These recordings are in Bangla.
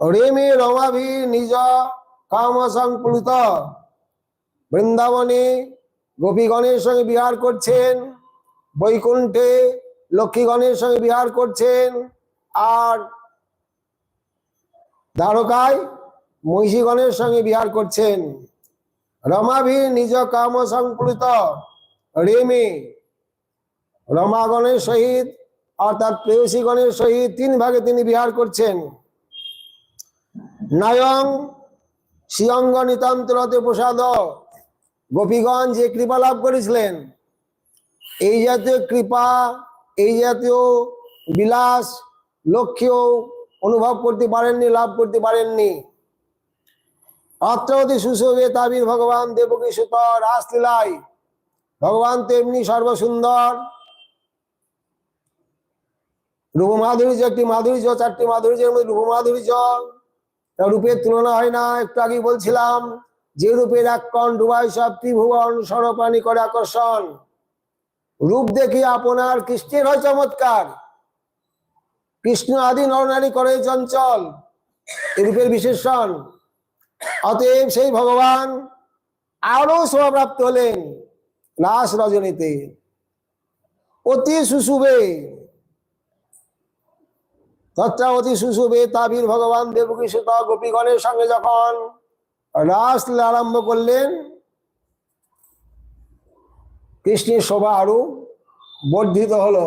রেমে রমাভি নিজ কাম সংপ্লুত বৃন্দাবনে গোপীগণের সঙ্গে বিহার করছেন, বৈকুণ্ঠে লক্ষ্মীগণের সঙ্গে বিহার করছেন, আর দ্বারকায় মহিষীগণের সঙ্গে বিহার করছেন। রমাভি নিজ কাম সংপ্লুত রেমে রমাগণের সহিত অর্থাৎ প্রেয়সীগণের সহিত তিন ভাগে তিনি বিহার করছেন। নায়ং শ্রীঅঙ্গ নিতান্তরতে প্রসাদ। গোপীগঞ্জ যে কৃপা লাভ করেছিলেন, এই জাতীয় কৃপা, এই জাতীয় বিলাস লক্ষ্যও অনুভব করতে পারেননি, লাভ করতে পারেননি। অত্রবতী সুশোভে তাবির ভগবান দেবকী সুত রাসলীলায়। ভগবান তেমনি সর্বসুন্দর। রূপ মাধুর্য একটি মাধুর্য চারটি মাধুর্যের মধ্যে রূপ মাধুর্য তা রূপের তুলনা হয় না, একটু আগে বলছিলাম, যে রূপের এক ডুবাই সব ত্রিভুবন সরপানি করে আকর্ষণ। রূপ দেখি আপনার কৃষ্ণের হয় চমৎকার। কৃষ্ণ আদি নরনারী করে চঞ্চল রূপের বিশেষণ। অতএব সেই ভগবান আরও শোভাপ্রাপ্ত হলেন। লাশ রজনীতে। অতি সুশুভে। তত্রাবতী সুশুভে তাবির ভগবান দেবকী সুত গোপীগণের সঙ্গে যখন রাস আরম্ভ করলেন, কৃষ্ণের শোভা আরও বর্ধিত হলো।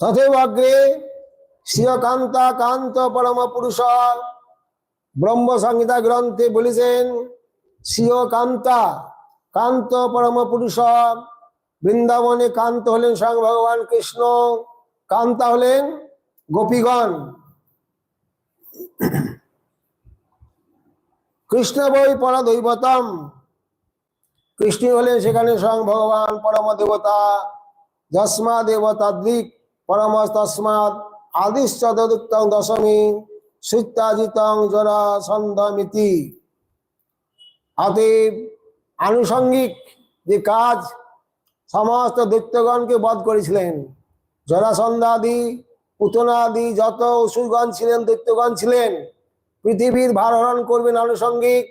তথেব অগ্রে শ্রীয়কান্তা কান্ত পরম পুরুষ ব্রহ্ম সংহিতা গ্রন্থে বলেছেন শ্রীয় কান্তা কান্ত পরম পুরুষ বৃন্দাবনে কান্ত হলেন স্বয়ং ভগবান কৃষ্ণ। কান্তা হলেন গোপীগণ। কৃষ্ণ বই পরদৈবতম। কৃষ্ণ হলেন সেখানে স্বয়ং ভগবান পরম দেবতা যস্মা দেবতাদ্রিক পরম তস্মাৎ আদিশ্চদুক্তং দশমী সৃত্যাজিতং জরা সন্ধমিতি অতএব আনুষঙ্গিক যে কাজ সমস্ত দৈত্যগণকে বধ করেছিলেন। জরাসন্ধাদি পুতনাদি যত অসুরগণ ছিলেন দৈত্যগণ ছিলেন, পৃথিবীর ভারহরণ করবেন আনুষঙ্গিক।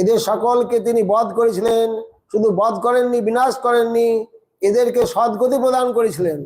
এদের সকলকে তিনি বধ করেছিলেন। শুধু বধ করেননি, বিনাশ করেননি, এদেরকে সদ্গতি প্রদান করেছিলেন।